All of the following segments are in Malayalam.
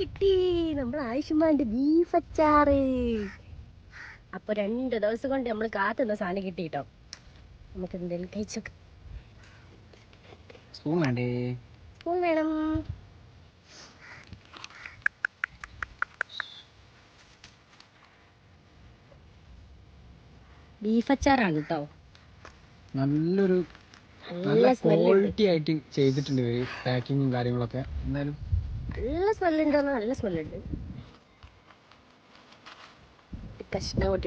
കിട്ടി. നമ്മൾ ആയുഷ്മാന്റെ ബീഫ് അച്ചാറ്. അപ്പൊ രണ്ട് ദിവസം കൊണ്ട് നമ്മൾ കാത്തുന്ന സാധനം കിട്ടിട്ടോ. നമുക്ക് എന്തെങ്കിലും കഴിച്ചു സ്പൂൺ വേണ്ടേ? സ്പൂൺ വേണം. ബീഫ് അച്ചാറാണ് കേട്ടോ നല്ലൊരു നല്ല നല്ല ക്വാളിറ്റി ആയിട്ട് ചെയ്തിട്ടുണ്ട് പാക്കിങ്ങും കാര്യങ്ങളൊക്കെ. എന്തായാലും നല്ല സ്മെല്ലുണ്ട് നല്ല സ്മെല്ലുണ്ട്. കഷ്ണം കൊണ്ട്.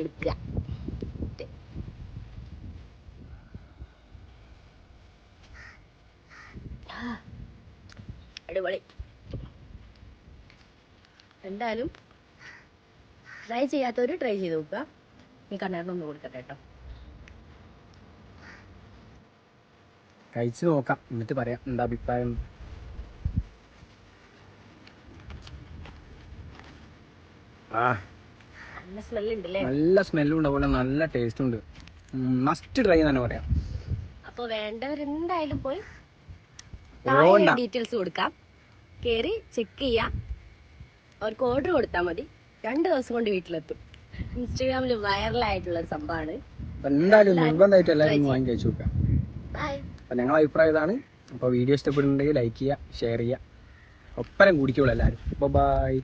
ആ, അടിപൊളി. എന്തായാലും ട്രൈ ചെയ്യാത്തവര് ട്രൈ ചെയ്ത് നോക്കുക. ഈ കണ്ണാറിനൊന്ന് കൊടുക്കട്ടെ കേട്ടോ. കഴിച്ചു നോക്കാം. എന്നിട്ട് പറയാം. എന്താ അഭിപ്രായം? നല്ല സ്മെല്ലും ഉണ്ട് അതുപോലെ നല്ല ടേസ്റ്റും ഉണ്ട്. മസ്റ്റ് ട്രൈ തന്നെ പറയാം. അപ്പൊ വേണ്ടവരെന്തായാലും പോയി. ഡീറ്റെയിൽസ് കൊടുക്കാം. കേറി ചെക്ക് ചെയ്യാം. അവർക്ക് ഓർഡർ കൊടുത്താൽ മതി. രണ്ട് ദിവസം കൊണ്ട് വീട്ടിലെത്തും. ഇൻസ്റ്റാഗ്രാമിൽ വൈറലായിട്ടുള്ള ഒരു സംഭവമാണ്. എന്തായാലും നിർബന്ധമായിട്ട് എല്ലാവരും വാങ്ങി കഴിച്ചു നോക്കാം. അപ്പൊ ഞങ്ങളെ അഭിപ്രായം ഇതാണ്. അപ്പോൾ വീഡിയോ ഇഷ്ടപ്പെടുന്നുണ്ടെങ്കിൽ ലൈക്ക് ചെയ്യുക ഷെയർ ചെയ്യുക ഒപ്പരം കൂടിക്കോളൂ എല്ലാവരും അപ്പോൾ ബൈ